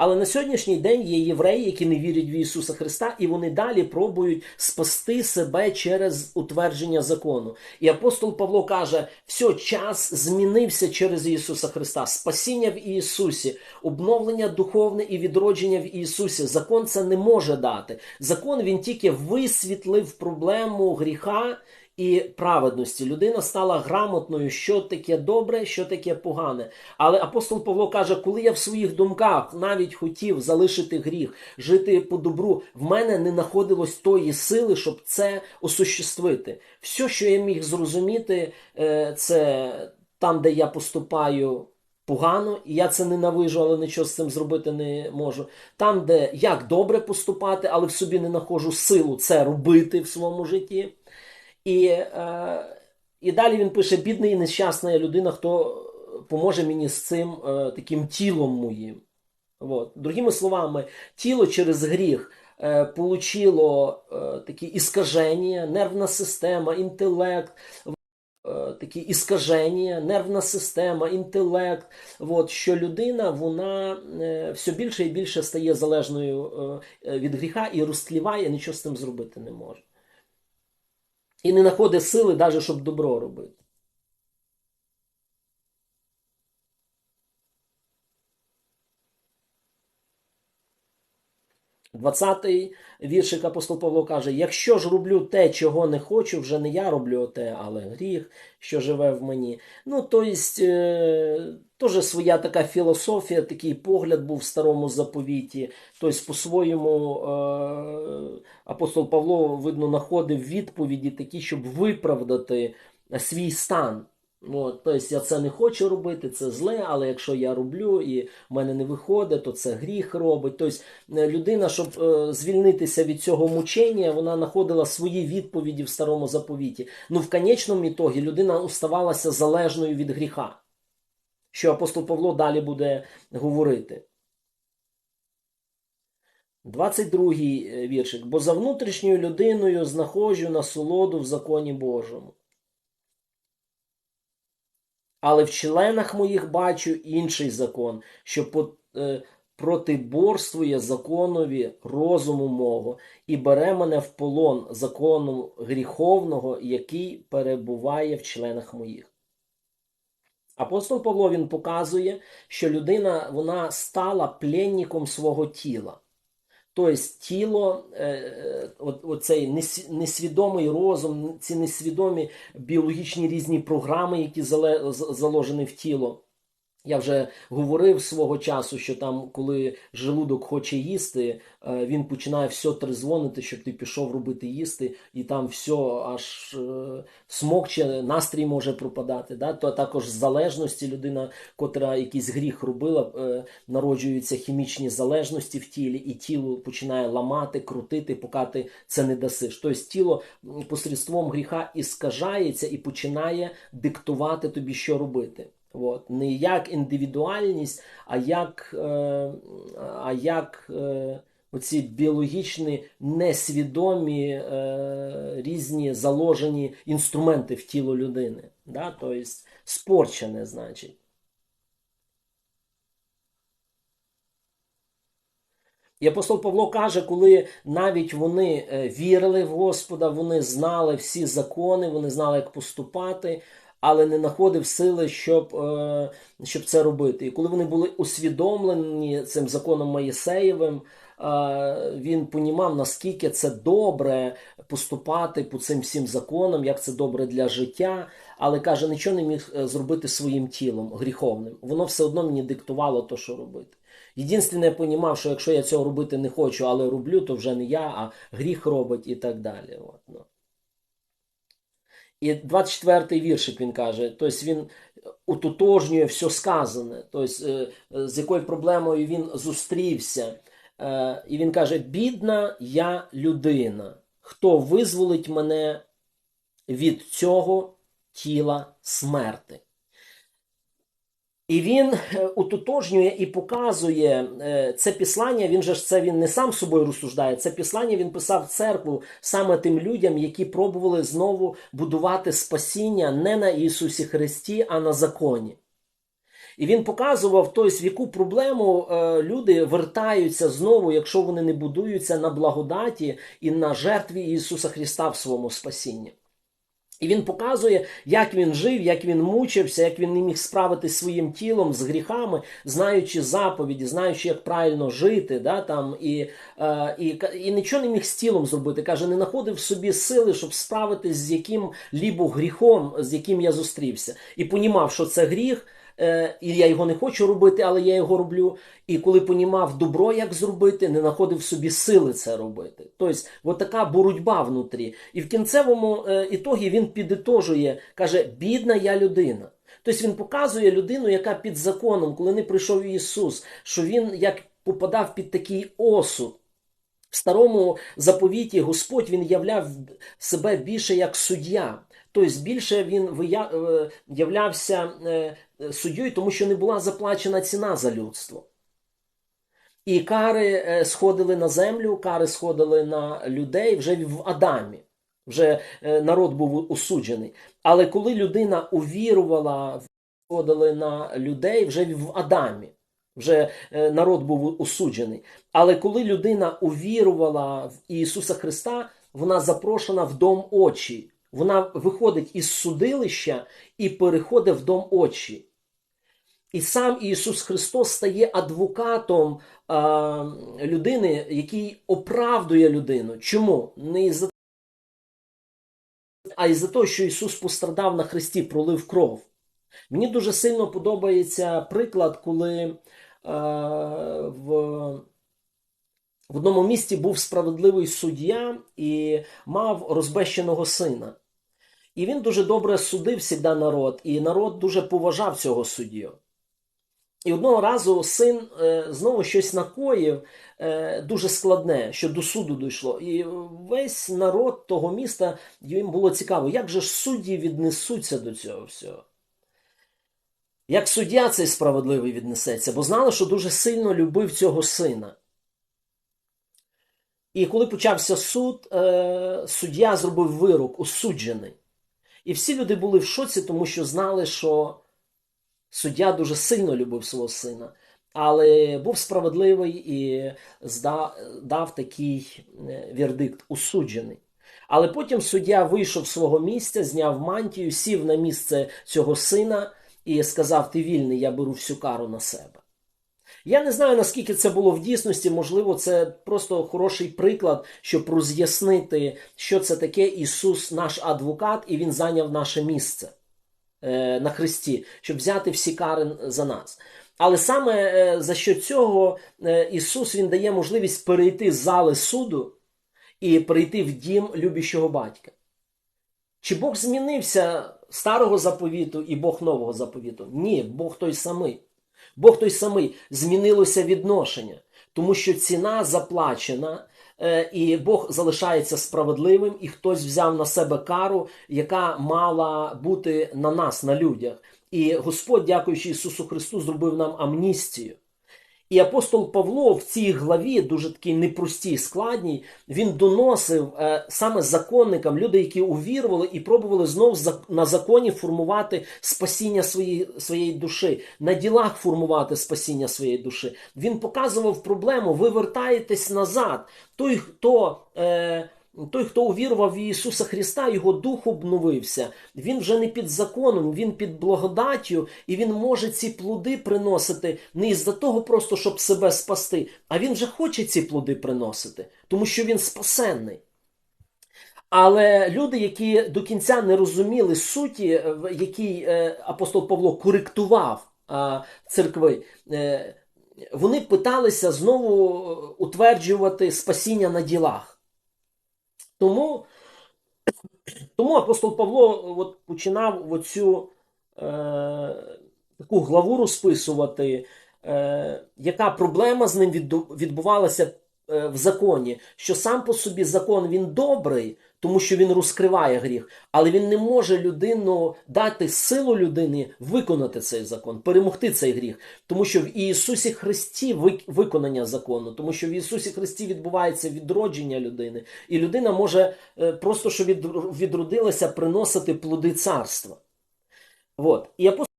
Але на сьогоднішній день є євреї, які не вірять в Ісуса Христа, і вони далі пробують спасти себе через утвердження закону. І апостол Павло каже: все, час змінився через Ісуса Христа, спасіння в Ісусі, обновлення духовне і відродження в Ісусі. Закон це не може дати. Закон він тільки висвітлив проблему гріха і праведності. Людина стала грамотною, що таке добре, що таке погане. Але апостол Павло каже, коли я в своїх думках навіть хотів залишити гріх, жити по добру, в мене не знаходилось тої сили, щоб це осуществити. Все, що я міг зрозуміти, е, це там, де я поступаю. Погано, і я це ненавижу, але нічого з цим зробити не можу. Там, де як добре поступати, але в собі не знаходжу силу це робити в своєму житті. І е, і далі він пише: бідний і нещасна людина, хто поможе мені з цим е, таким тілом моїм. От. Другими словами, тіло через гріх е, получило е, такі іскаження, нервна система, інтелект. Е, такі іскаження, нервна система, інтелект, от, що людина вона е, все більше і більше стає залежною е, від гріха і розтліває, нічого з цим зробити не може. І не знаходить сили, навіть щоб добро робити. Двадцятий віршик апостол Павло каже: якщо ж роблю те, чого не хочу, вже не я роблю те, але гріх, що живе в мені. Ну, тобто, теж своя така філософія, такий погляд був в старому заповіті. Тобто, по-своєму е, апостол Павло, видно, знаходив відповіді такі, щоб виправдати свій стан. От, тобто я це не хочу робити, це зле, але якщо я роблю і в мене не виходить, то це гріх робить. Тобто людина, щоб е, звільнитися від цього мучення, вона знаходила свої відповіді в старому заповіті. Ну в конечному ітогі людина оставалася залежною від гріха, що апостол Павло далі буде говорити. 22-й е, віршик. Бо за внутрішньою людиною знаходжу насолоду в законі Божому але в членах моїх бачу інший закон, що е, протиборствує законові розуму мого і бере мене в полон закону гріховного, який перебуває в членах моїх. Апостол Павло він показує, що людина вона стала пленником свого тіла. Тобто тіло, е, е, оцей несвідомий розум, ці несвідомі біологічні різні програми, які заложені в тіло. Я вже говорив свого часу, що там, коли желудок хоче їсти, е, він починає все трезвонити, щоб ти пішов робити їсти, і там все аж е, смокче, настрій може пропадати. Да? То також з залежності людина, котра якийсь гріх робила, е, народжуються хімічні залежності в тілі, і тіло починає ламати, крутити, поки ти це не дасиш. Тобто тіло посредством гріха іскажається і починає диктувати тобі, що робити. От. Не як індивідуальність, а як е, а як е, оці біологічні несвідомі е, різні заложені інструменти в тіло людини. Да? Тобто спорчене, значить. І апостол Павло каже, коли навіть вони е, вірили в Господа, вони знали всі закони, вони знали, як поступати, але не знаходив сили, щоб е, щоб це робити. І коли вони були усвідомлені цим законом Моїсеєвим, е, він понімав, наскільки це добре поступати по цим всім законам, як це добре для життя. Але каже, нічого не міг е, зробити своїм тілом гріховним. Воно все одно мені диктувало то, що робити. Єдинственне, я понімав, що якщо я цього робити не хочу, але роблю, то вже не я, а гріх робить і так далі. От, ну. І 24-й віршик він каже, тобто він утотожнює все сказане, тобто з якою проблемою він зустрівся. Е, і він каже: бідна я людина, хто визволить мене від цього тіла смерти. І він е, утотожнює і показує е, це післання. Він же ж це він не сам собою розсуждає. Це післання він писав церкву саме тим людям, які пробували знову будувати спасіння не на Ісусі Христі, а на законі. І він показував, тобто, в яку проблему е, люди вертаються знову, якщо вони не будуються на благодаті і на жертві Ісуса Христа в своєму спасінні. І він показує, як він жив, як він мучився, як він не міг справитися своїм тілом з гріхами, знаючи заповіді, знаючи, як правильно жити, да, там, і, е, і, і нічого не міг з тілом зробити. Каже, не знаходив собі сили, щоб справитись з яким лібо гріхом, з яким я зустрівся. І понімав, що це гріх. Е, І я його не хочу робити, але я його роблю. І коли понімав добро, як зробити, не знаходив собі сили це робити. Тобто, от така боротьба внутрі. І в кінцевому е, ітогі він підітожує, каже: бідна я людина. Тобто він показує людину, яка під законом, коли не прийшов Ісус, що він як попадав під такий осуд. В старому заповіті Господь він являв себе більше як суддя. Тобто більше він е, являвся е, суддєю, тому що не була заплачена ціна за людство. І кари е, сходили на землю, кари сходили на людей вже в Адамі. Вже народ був осуджений. Але коли людина увірувала, сходили на людей вже в Адамі. Вже народ був осуджений. Але коли людина увірувала в Ісуса Христа, вона запрошена в дом очі. Вона виходить із судилища і переходить в дом очі. І сам Ісус Христос стає адвокатом а, людини, який оправдує людину. Чому? Не із-за а із-за того, що Ісус пострадав на Христі, пролив кров. Мені дуже сильно подобається приклад, коли е, в, в одному місті був справедливий суддя і мав розбещеного сина. І він дуже добре судив завжди народ, і народ дуже поважав цього суддю. І одного разу син е, знову щось накоїв е, дуже складне, що до суду дійшло. І весь народ того міста їм було цікаво, як же ж судді віднесуться до цього всього. Як суддя цей справедливий віднесеться, бо знали, що дуже сильно любив цього сина. І коли почався суд, е, суддя зробив вирок, осуджений. І всі люди були в шоці, тому що знали, що суддя дуже сильно любив свого сина, але був справедливий і дав такий е, вердикт осуджений. Але потім суддя вийшов з свого місця, зняв мантію, сів на місце цього сина і сказав: Ти вільний, я беру всю кару на себе. Я не знаю, наскільки це було в дійсності, можливо, це просто хороший приклад, щоб роз'яснити, що це таке Ісус, наш адвокат, і Він зайняв наше місце е, на Христі, щоб взяти всі кари за нас. Але саме е, за що цього е, Ісус Він дає можливість перейти з зали суду і перейти в дім любящого батька. Чи Бог змінився старого заповіту і Бог нового заповіту? Ні, Бог той самий. Бог той самий змінилося відношення, тому що ціна заплачена, е, і Бог залишається справедливим, і хтось взяв на себе кару, яка мала бути на нас, на людях. І Господь, дякуючи Ісусу Христу, зробив нам амністію. І апостол Павло в цій главі, дуже такій непростій, складній, він доносив е, саме законникам, люди, які увірували і пробували знов на законі формувати спасіння своєї, своєї душі, на ділах формувати спасіння своєї душі. Він показував проблему: ви вертаєтесь назад. Той, хто. Е, той, хто увірував в Ісуса Христа, його дух обновився. Він вже не під законом, він під благодаттю, і він може ці плоди приносити не із-за того, просто щоб себе спасти, а він вже хоче ці плоди приносити, тому що він спасенний. Але люди, які до кінця не розуміли суті, в якій е, апостол Павло коректував е, церкви, е, вони питалися знову утверджувати спасіння на ділах. Тому, тому апостол Павло от починав оцю е, таку главу розписувати, е, яка проблема з ним відбувалася е, в законі, що сам по собі закон він добрий, тому що він розкриває гріх, але він не може людину дати силу людині виконати цей закон, перемогти цей гріх, тому що в Ісусі Христі виконання закону, тому що в Ісусі Христі відбувається відродження людини, і людина може е, просто що відродилася приносити плоди царства. От. І апостол